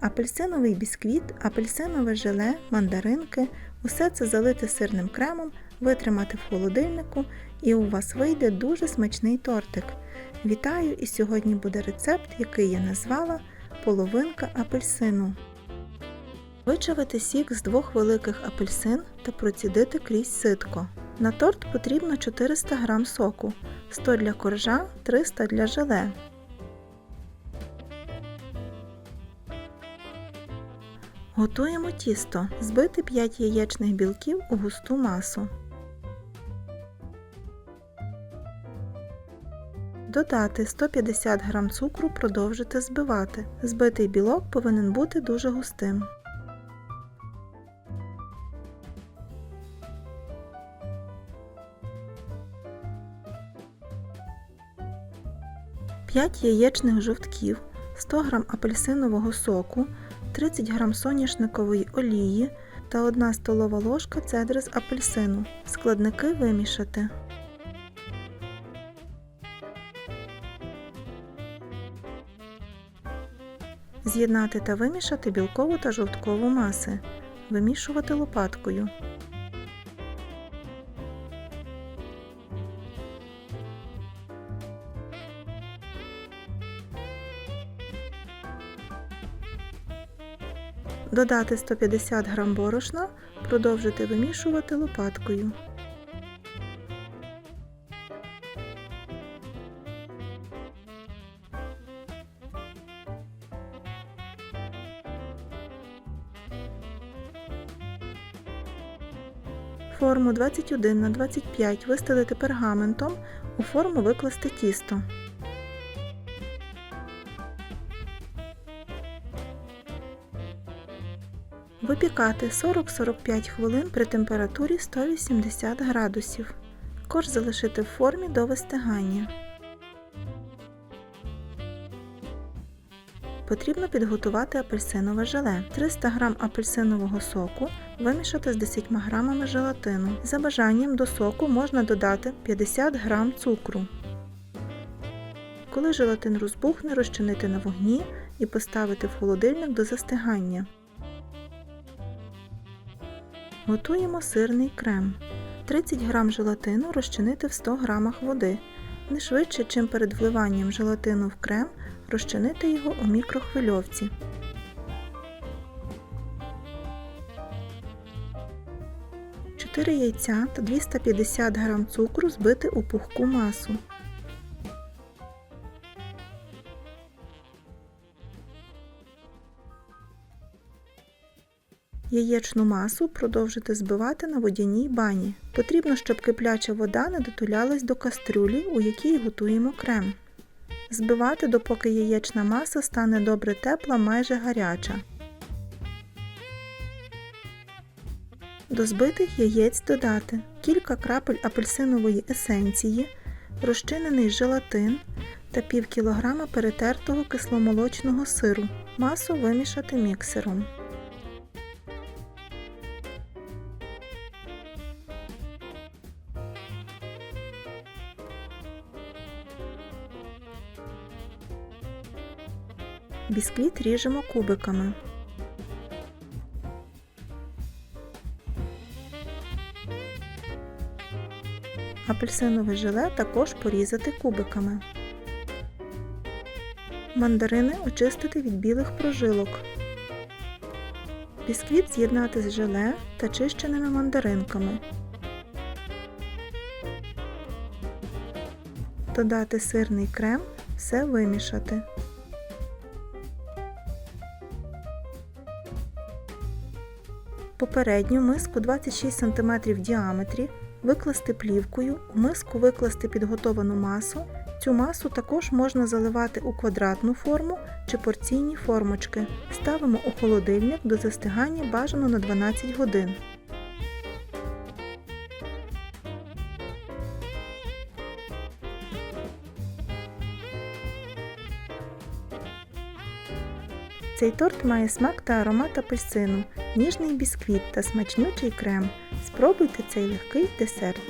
апельсиновий бісквіт, апельсинове желе, мандаринки. Усе це залити сирним кремом, витримати в холодильнику, і у вас вийде дуже смачний тортик. Вітаю! І сьогодні буде рецепт, який я назвала половинка апельсину. Вичавити сік з двох великих апельсин та процідити крізь ситко. На торт потрібно 400 г соку, 100 для коржа, 300 для желе. Готуємо тісто. Збити 5 яєчних білків у густу масу. Додати 150 г цукру, продовжити збивати. Збитий білок повинен бути дуже густим. П'ять яєчних жовтків, 100 г апельсинового соку, 30 г соняшникової олії та 1 столова ложка цедри з апельсину. Складники вимішати. З'єднати та вимішати білкову та жовткову маси. Вимішувати лопаткою. Додати 150 г борошна, продовжити вимішувати лопаткою. Форму 21 на 25 вистелити пергаментом, у форму викласти тісто. Випікати 40-45 хвилин при температурі 180 градусів. Корж залишити в формі до вистигання. Потрібно підготувати апельсинове желе. 300 г апельсинового соку вимішати з 10 г желатину. За бажанням до соку можна додати 50 г цукру. Коли желатин розбухне, розчинити на вогні і поставити в холодильник до застигання. Готуємо сирний крем. 30 г желатину розчинити в 100 г води. Не швидше, чим перед вливанням желатину в крем, розчинити його у мікрохвильовці. Чотири яйця та 250 г цукру збити у пухку масу. Яєчну масу продовжити збивати на водяній бані. Потрібно, щоб кипляча вода не дотулялась до кастрюлі, у якій готуємо крем. Збивати, допоки яєчна маса стане добре тепла, майже гаряча. До збитих яєць додати кілька крапель апельсинової есенції, розчинений желатин та пів кілограма перетертого кисломолочного сиру. Масу вимішати міксером. Бісквіт ріжемо кубиками. Апельсинове желе також порізати кубиками. Мандарини очистити від білих прожилок. Бісквіт з'єднати з желе та чищеними мандаринками. Додати сирний крем, все вимішати. Попередню миску 26 см в діаметрі викласти плівкою, в миску викласти підготовану масу. Цю масу також можна заливати у квадратну форму чи порційні формочки. Ставимо у холодильник до застигання бажано на 12 годин. Цей торт має смак та аромат апельсину, ніжний бісквіт та смачнючий крем. Спробуйте цей легкий десерт.